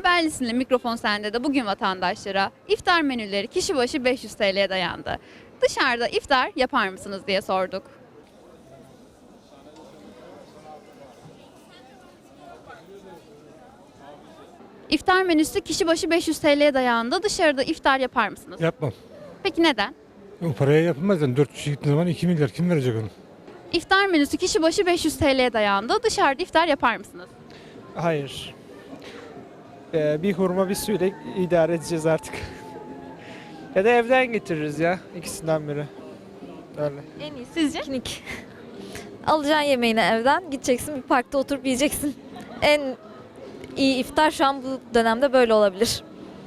Haberlisinle mikrofon sende de bugün vatandaşlara iftar menüleri kişi başı 500 TL'ye dayandı. Dışarıda iftar yapar mısınız diye sorduk. İftar menüsü kişi başı 500 TL'ye dayandı. Dışarıda iftar yapar mısınız? Yapmam. Peki neden? O paraya yapılmaz. Yani 4 kişi gittiği zaman 2 milyar kim verecek onu? İftar menüsü kişi başı 500 TL'ye dayandı. Dışarıda iftar yapar mısınız? Hayır. Ee, bir hurma bir suyla idare edeceğiz artık. ya da evden getiririz ya ikisinden biri. Öyle. En iyisi Sizce? piknik. Alacaksın yemeğini evden, gideceksin bir parkta oturup yiyeceksin. En iyi iftar şu an bu dönemde böyle olabilir.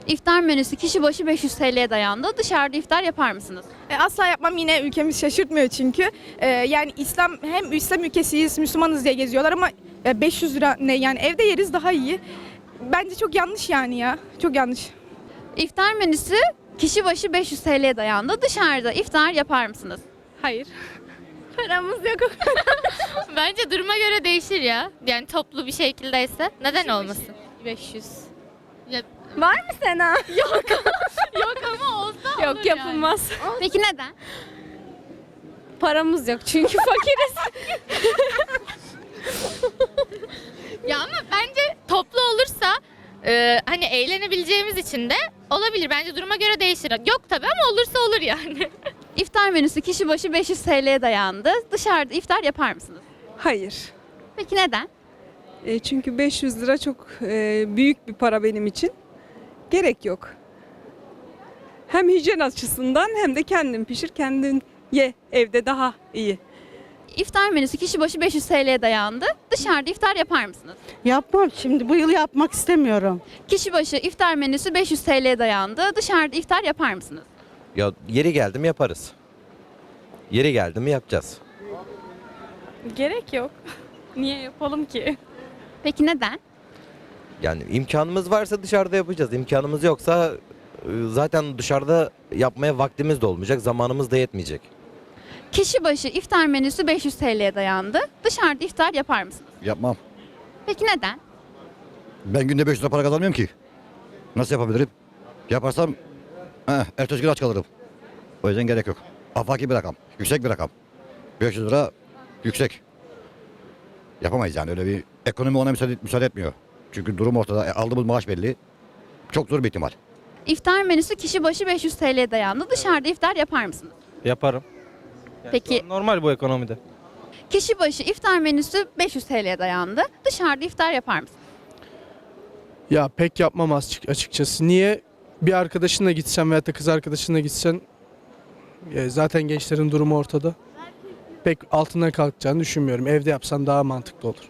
İftar menüsü kişi başı 500 TL'ye dayandı. Dışarıda iftar yapar mısınız? E, Asla yapmam yine ülkemiz şaşırtmıyor çünkü. E, yani İslam hem İslam ülkesiyiz, Müslümanız diye geziyorlar ama e, 500 lira ne yani evde yeriz daha iyi. Bence çok yanlış yani ya. Çok yanlış. İftar menüsü kişi başı 500 TL'ye dayandı. Dışarıda iftar yapar mısınız? Hayır. Paramız yok. Bence duruma göre değişir ya. Yani toplu bir şekildeyse. Neden olmasın? 500. Var mı Sena? Yok ama olsa Yok yapılmaz. Peki neden? Paramız yok çünkü fakiriz. Ya ama bence toplu olursa e, hani eğlenebileceğimiz için de olabilir. Bence duruma göre değişir. Yok tabii ama olursa olur yani. İftar menüsü kişi başı 500 TL'ye dayandı. Dışarıda iftar yapar mısınız? Hayır. Peki neden? E, çünkü 500 lira çok e, büyük bir para benim için. Gerek yok. Hem hijyen açısından hem de kendin pişir kendin ye evde daha iyi. İftar menüsü kişi başı 500 TL'ye dayandı. Dışarıda iftar yapar mısınız? Yapmam şimdi bu yıl yapmak istemiyorum. Kişi başı iftar menüsü 500 TL'ye dayandı. Dışarıda iftar yapar mısınız? Ya yeri geldi mi yaparız. Yeri geldi mi yapacağız. Gerek yok. Niye yapalım ki? Peki neden? Yani imkanımız varsa dışarıda yapacağız. İmkanımız yoksa e, zaten dışarıda yapmaya vaktimiz de olmayacak, zamanımız da yetmeyecek. Kişi başı iftar menüsü 500 TL'ye dayandı. Dışarıda iftar yapar mısınız? Yapmam. Peki neden? Ben günde 500 lira para kazanmıyorum ki. Nasıl yapabilirim? Yaparsam eh, ertesi gün aç kalırım. O yüzden gerek yok. Afaki bir rakam. Yüksek bir rakam. 500 lira yüksek. Yapamayız yani öyle bir ekonomi ona müsaade, müsaade etmiyor. Çünkü durum ortada. E, aldığımız maaş belli. Çok zor bir ihtimal. İftar menüsü kişi başı 500 TL'ye dayandı. Dışarıda iftar yapar mısınız? Yaparım. Peki Normal bu ekonomide. kişi başı iftar menüsü 500 TL'ye dayandı. Dışarıda iftar yapar mısınız? Ya pek yapmam açık- açıkçası. Niye? Bir arkadaşınla gitsen veya da kız arkadaşınla gitsen e, zaten gençlerin durumu ortada. Pek altından kalkacağını düşünmüyorum. Evde yapsan daha mantıklı olur.